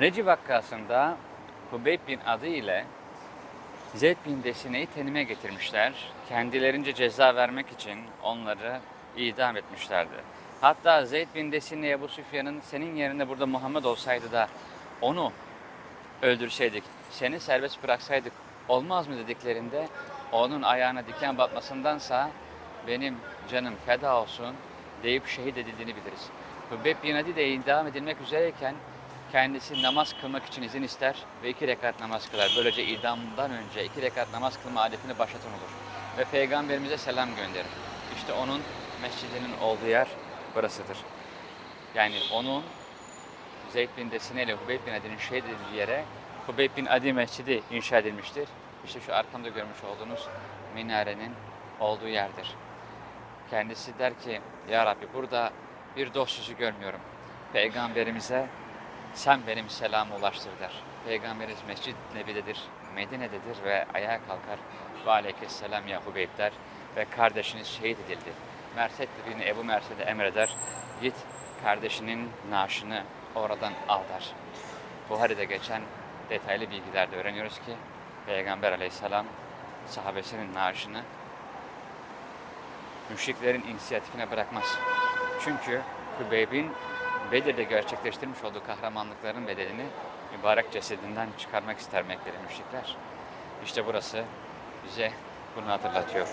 Reci vakkasında Hubeyb bin adı ile Zeyd bin Desine'yi tenime getirmişler. Kendilerince ceza vermek için onları idam etmişlerdi. Hatta Zeyd bin Desine Ebu Süfyan'ın senin yerinde burada Muhammed olsaydı da onu öldürseydik, seni serbest bıraksaydık olmaz mı dediklerinde onun ayağına diken batmasındansa benim canım feda olsun deyip şehit edildiğini biliriz. Hübeyb bin Adi de idam edilmek üzereyken kendisi namaz kılmak için izin ister ve iki rekat namaz kılar. Böylece idamdan önce iki rekat namaz kılma adetini başlatan olur. Ve Peygamberimize selam gönderir. İşte onun mescidinin olduğu yer burasıdır. Yani onun Zeyd bin Desine ile Hubeyb bin Adi'nin şehit edildiği yere Hubeyb bin Adi Mescidi inşa edilmiştir. İşte şu arkamda görmüş olduğunuz minarenin olduğu yerdir. Kendisi der ki Ya Rabbi burada bir dost yüzü görmüyorum. Peygamberimize sen benim selamı ulaştır der. Peygamberimiz Mescid Nebi'dedir, Medine'dedir ve ayağa kalkar. Ve aleyhisselam ya Hubeyb der ve kardeşiniz şehit edildi. Merset bin Ebu Mersed'e emreder. Git kardeşinin naaşını oradan al der. Buhari'de geçen detaylı bilgilerde öğreniyoruz ki Peygamber aleyhisselam sahabesinin naaşını müşriklerin inisiyatifine bırakmaz. Çünkü Hübeyb'in Bedir'de gerçekleştirmiş olduğu kahramanlıkların bedelini mübarek cesedinden çıkarmak ister Mekkeli müşrikler. İşte burası bize bunu hatırlatıyor.